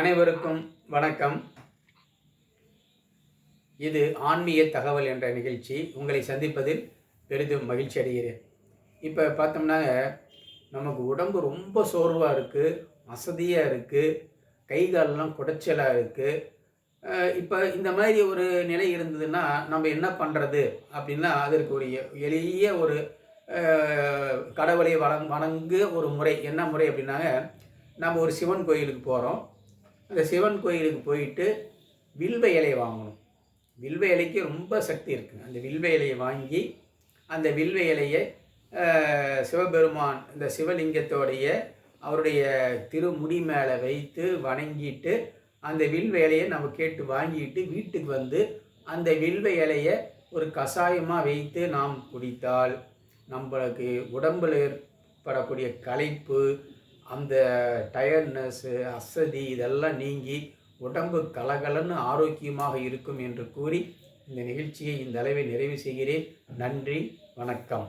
அனைவருக்கும் வணக்கம். இது ஆன்மீக தகவல் என்ற நிகழ்ச்சி. உங்களை சந்திப்பதில் பெரிதும் மகிழ்ச்சி அடைகிறேன். இப்போ பார்த்தோம்னா நமக்கு உடம்பு ரொம்ப சோர்வாக இருக்குது அசதியாக இருக்குது கை காலெல்லாம் குடைச்சலாக இருக்குது இப்போ இந்த மாதிரி ஒரு நிலை இருந்ததுன்னா நம்ம என்ன பண்ணுறது அப்படின்னா அதற்கு ஒரு எளிய ஒரு கடவுளை வணங் வணங்கு ஒரு முறை. என்ன முறை அப்படின்னாங்க நம்ம ஒரு சிவன் கோயிலுக்கு போகிறோம் அந்த சிவன் கோயிலுக்கு போயிட்டு வில்வ இலை வாங்கணும். வில்வ இலைக்கு ரொம்ப சக்தி இருக்குது அந்த வில்வ இலையை வாங்கி அந்த வில்வ இலையை சிவபெருமான் இந்த சிவலிங்கத்தோடைய அவருடைய திருமுடி மேலே வைத்து வணங்கிட்டு அந்த வில்வ இலையை நம்ம கேட்டு வாங்கிட்டு வீட்டுக்கு வந்து அந்த வில்வ இலையை ஒரு கஷாயமாக வைத்து நாம் குடித்தால் நம்மளுக்கு உடம்பில் ஏற்படக்கூடிய களைப்பு அந்த டயர்ட்னஸ்ஸு அசதி இதெல்லாம் நீங்கி உடம்பு கலகலன்னு ஆரோக்கியமாக இருக்கும் என்று கூறி இந்த நிகழ்ச்சியை இந்த அளவில் நிறைவு செய்கிறேன். நன்றி வணக்கம்.